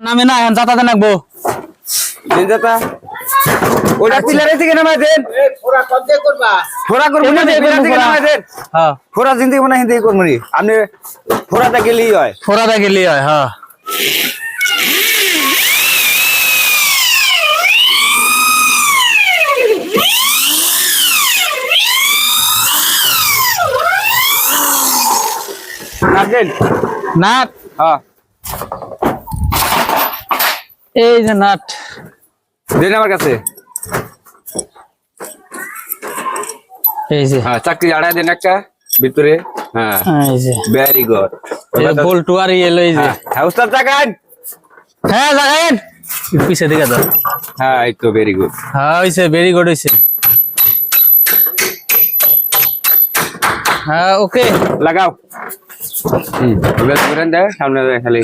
নামে না এখন যাতাতে নাকবো দিন যাতা। ওটা পিলারে থেকে নামাই দেন। পুরা কবজে করবা? ফোরা করব না এমনি থেকে নামাই দেন। হ্যাঁ। ফোরা জিন্দি হিন্দি করব নি। আপনি ফোরাটা গেলেই হয়। হয় হ্যাঁ। হ্যাঁ। এই যে নাট। দেন আমার কাছে। এই যে। হ্যাঁ চাকরি আড়াই দেন একটা ভিতরে হ্যাঁ। এই যে। ভেরি গুড এই বল্টু আর এই যে। হ্যাঁ উস্তাদ চাকান হ্যাঁ পিছে দিকে দাও হ্যাঁ এই তো ভেরি গুড হ্যাঁ হইছে ভেরি গুড হইছে। হ্যাঁ ওকে লাগাও। হুম ওগুলো দেয় সামনে খালি।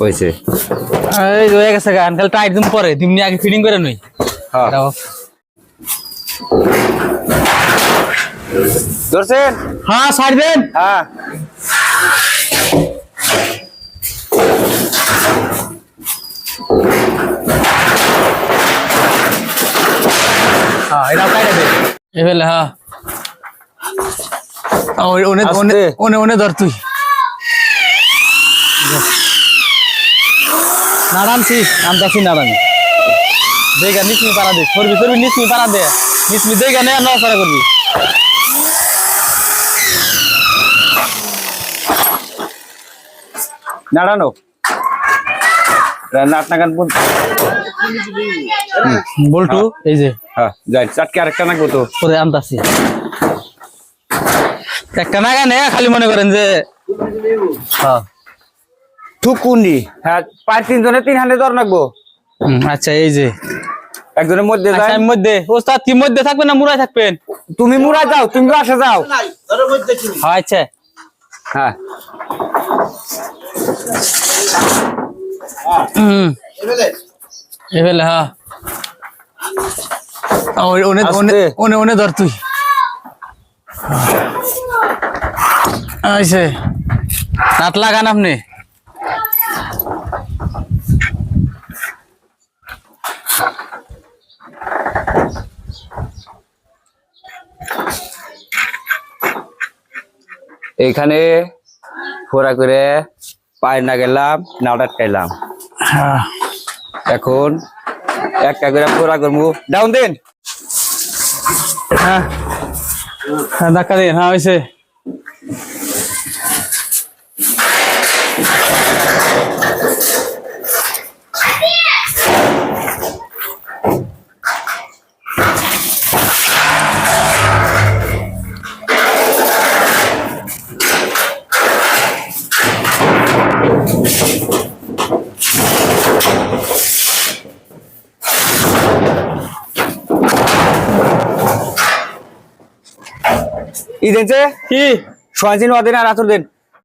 হয়েছে এই যে হয়ে গেছে গান খালি টাইট দিন পরে দিমনি আগে ফিটিং করে নই। হ্যাঁ। ধরছেন? হ্যাঁ ছাড় দেন হ্যাঁ। হ্যাঁ এটাও কাইটা দে এবেলে হ্যাঁ। ওনে। ওনে ওনে ধর তুই। নাড়ানছি নামতাছি নাড়ানি দেখা নিসমি পারা দে করবি করবি নিসমি পারা দে। নিসমি দেখা নে নড়াচড়া করবি। নাড়ানো নাট নাগান পুন বল্টু এই যে। হ্যাঁ যাই চাটকে আরেকটা নাকবো তো। পরে আনতাছি। একটা না গানে খালি মনে করেন যে হ্যাঁ। থুকুনি হ্যাঁ পাঁচ তিনজনে তিন হান্ড্রেড দর নাকবো। আচ্ছা এই যে। একজনের মধ্যে আচ্ছা আমি মধ্যে। ওস্তাদ কি মধ্যে থাকবেন না মুরাই থাকবেন? তুমি মুড়া যাও তুমি বাসা যাও। হ্যাঁ আচ্ছা। হ্যাঁ। এবেলে হ্যাঁ। ওনে ওনে ওনে ওনে ধর তুই। আইছে। নাট লাগান আপনি। এইখানে ফোরা করে পায়ের না গেলাম নাড়া খাইলাম এখন একটা করে ফোরা করব। ডাউন দিন। হ্যাঁ। হ্যাঁ ধাক্কা দিন। হ্যাঁ হয়েছে। ই দেখছে কি? সোয়াজিন ওদিন আর আতুর দিন।